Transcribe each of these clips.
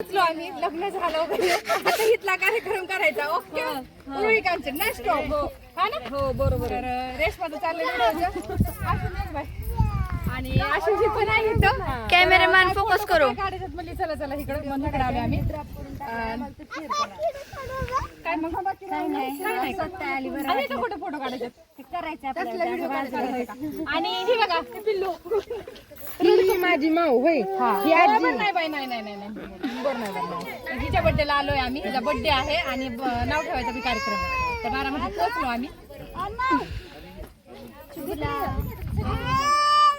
आम्ही लग्न झालं वगैरे. आता इथला कार्यक्रम करायचा. ओके? उरळी कांचन ना स्टॉप हा ना? हो बरोबर तर चाललेलं होतं बाय आणि आशिषी पण आहे इथं. कॅमेरामॅन फोकस करू. काढायच्यात म्हणली चला चला इकडं मंदाकडे आलो आम्ही. काय मग? नाही. कुठे फोटो काढायचे आणि हे बघा ते पिल्लू. ही माझी माऊ होय. ही. बरोबर आजी. नाही बाई नाही नाही नाही नाही. बरं नाही बरं नाही हिच्या बर्थडेला आलोय आम्ही. हिचा बर्थडे आहे आणि ब- नाव ठेवायचा बी कार्यक्रम आहे. तर बारामध्ये पोहोचलो आम्ही.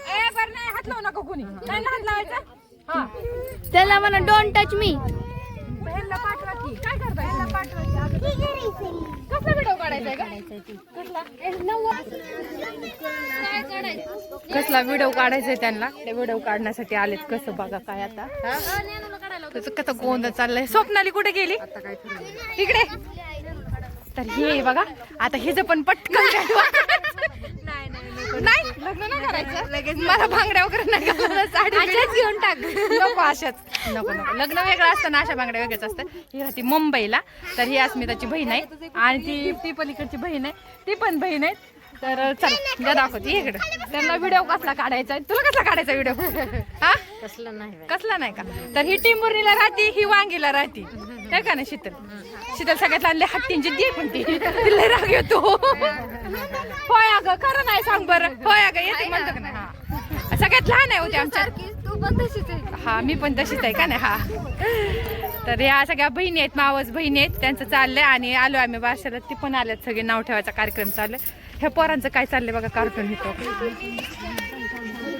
ए बरं नाही हात लावू नका कोणी. नाही हात लावायचा? हा. त्याला म्हणा डोंट टच मी बहिणला पाठवा की. काय करताय ह्याला पाठवा की. कसला व्हिडिओ काढायचा आहे का. कसला ए, नव्वद. कसला व्हिडिओ काढायचा त्यांना? ते व्हिडिओ काढण्यासाठी आलेत? कसं बघा काय आता? त्याचं कसं गोंधळ चाललंय? स्वप्नाली कुठे गेली? इकडे. तर हे बघा. आता हिचं पण पटकन नाही लग्न नाही करायचं. लगेच मला भांगड्या वगैरे नाही घेऊन टाक. नको अशाच. नको नको. लग्न वेगळं असतं ना अशा बांगड्या वेगळ्याच असतात. ही राहते मुंबईला. तर ही अस्मिताची बहीण आहे. आणि ती ती पलीकडची बहीण आहे. ती पण बहीण आहे. तर चल द्या दाखवते इकडे. त्यांना व्हिडिओ कसला काढायचा आहे? तुला कसला काढायचा व्हिडिओ हा? कसलं नाही कसला नाही का? तर ही टिंबुर्णीला राहते ही वांगीला राहते. काय का ना शीतल? शीतल सगळ्यात आणले हत्तींची दे पण ती तिला राग येतो. होय अगं खरं नाही सांग बरं. होय अगं येते म्हणतो का नाही सगळ्यात लहान आहे होते आमच्या. हा मी पण तशीच आहे का नाही? हा. तर या सगळ्या बहिणी आहेत मावस बहिणी आहेत त्यांचं चाललंय आणि आलो आम्ही बारशाला ती पण आल्यात सगळे नाव ठेवायचा कार्यक्रम चाललाय ह्या पोरांचं काय चाललंय बघा कार्टून इथं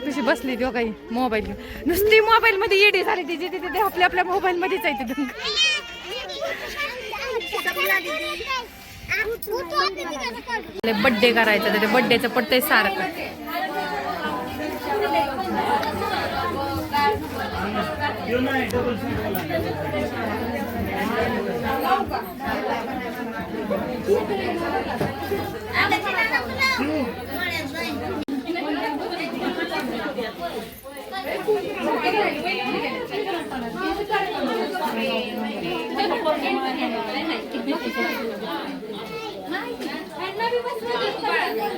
कशी बसली ती काही मोबाईल घेऊन. नुसती मोबाईल मध्ये येडी झाली ती जिथे तिथे आपल्या आपल्या मोबाईल मध्येच आहे तिथून बड्डे करायचा तर बड्डेचं पडतंय सारखं. I love you.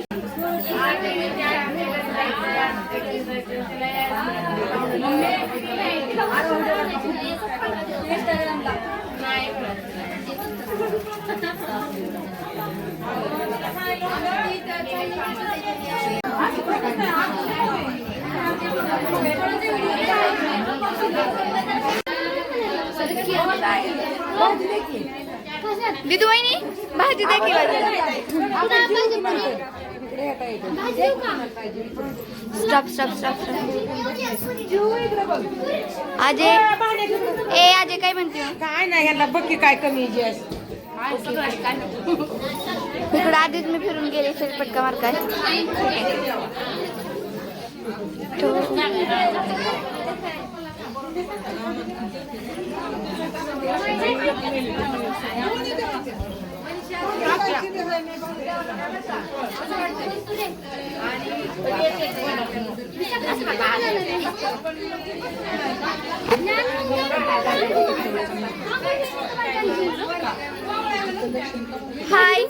दिदू वहिनी भाजी दे की स्टॉप स्टॉप स्टॉप आजे, ए, आजे, काय म्हणते? काय नाही काय कमी जास्त इकडे आधीच मी फिरून गेले फेरपटका मार काय हाय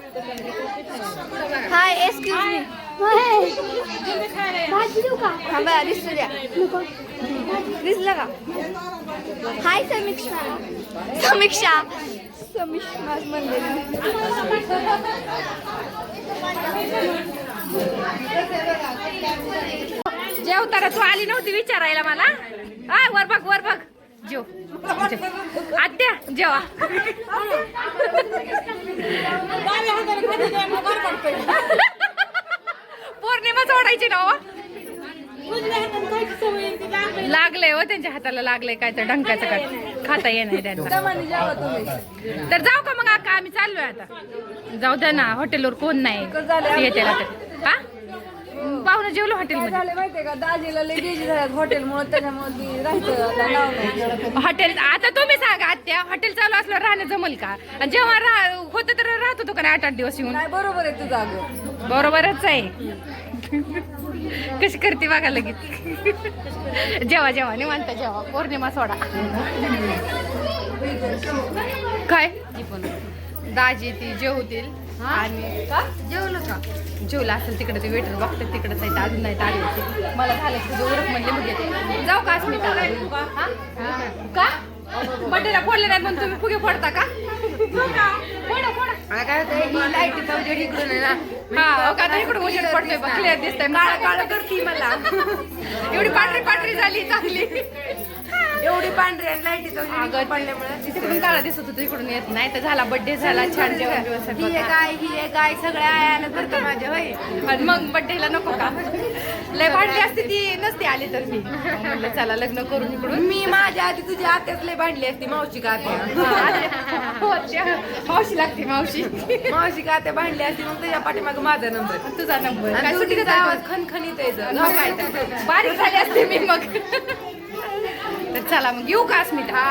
हाय एक्सक्यूज मी भाजी देऊ का थांबा दिसू द्या दिसलं का हाय समीक्षा समीक्षा समीक्षा म्हणले जेवताना तू आली नव्हती विचारायला मला. आ वर बघ वर बघ. जेव. आत्या जेवा. पौर्णिमा सोडायची ना हो. लागलंय हो त्यांच्या हाताला लागलंय काय तर ढंकाचं काय. खाता येणार त्यांना. तर जाऊ का मग आका आम्ही चाललोय आता. जाऊ द्या ना हॉटेलवर कोण नाही. येते पाहुणं जेवलो हॉटेलमध्ये झाले माहितीये का? दाजीला लय गेजी झाल्यात हॉटेल त्याच्यामुळे राहायचं आता हॉटेल तुम्ही सांगा आत्या हॉटेल चालू असल्यावर राहणं जमल का? आणि जेव्हा राह होतं तर राहत होतो का नाही आठ आठ दिवस येऊन? बरोबर आहे तुझं अगं. बरोबरच आहे. कशी करते बघा लगेच. जेवा जेवा निवांत जेवा. पौर्णिमा सोडा. काय? दाजी ती जेवतील. आणि का? जेवलं का? जेवलं असेल तिकडे ते वेटर बघतात तिकडे जायचं अजून नाही आली होती. मला झालं तुझं उरक म्हणले म्हणजे जाऊ का हा? का? बड्डेला फोडले नाहीत म्हणून तुम्ही फुगे फोडता का? फोडा फोडा. काय लाईटीचा उजेड इकडून आहे ना. हा हो का? आता इकडून उजेड पडतोय बघ. क्लिअर दिसतंय. काळ काळ करती मला. एवढी पांढरी पांढरी झाली चांगली. एवढी पांढरी आणि लाईटीचा अगं, पडल्यामुळे. तिकडून काळा दिसत होतं इकडून येत नाही. तर झाला बर्थडे झाला छान जेवण ही. एक गाय ही एक गाय सगळ्या आयाला बरं का माझ्या होय. आणि मग बर्थडेला नको का? लय भांडली असते ती नसती आली तर मी. म्हणलं चला लग्न करून इकडून. मी माझ्या आधी तुझी आत्याच लय भांडली असती मावशी का आत्या. हा. मावशी लागते मावशी. मावशी का आत्या भांडली असती मग तुझ्या पाठीमाग माझा नंबर. तुझा नंबर. काय सुट्टीचा आवाज खणखणीत यायचं. बारीक झाली असते मी मग. तर चला मग येऊ का अस्मिता?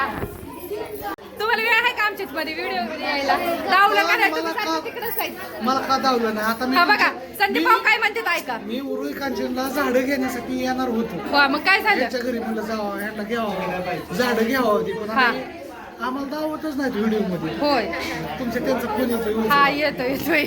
तुम्हाला वेळ आहे का आमच्याच मध्ये? व्हिडिओ यायला? दावलं का नाही? तुम्ही सारखं तिकडंच जायचं. मला का दावलं नाही? आता मी हा बघा संदीप भाऊ काय म्हणतात ऐका. मी उरुई कांचनला झाडं घेण्यासाठी येणार होतो. हो मग काय झालं? त्यांच्या घरी म्हणलं जावं यांना घ्यावं झाडं घ्यावं होती पण हा. आम्हाला दावतच नाही व्हिडिओमध्ये होय. तुमच्या त्यांचा फोन येतो हा येतोय येतोय.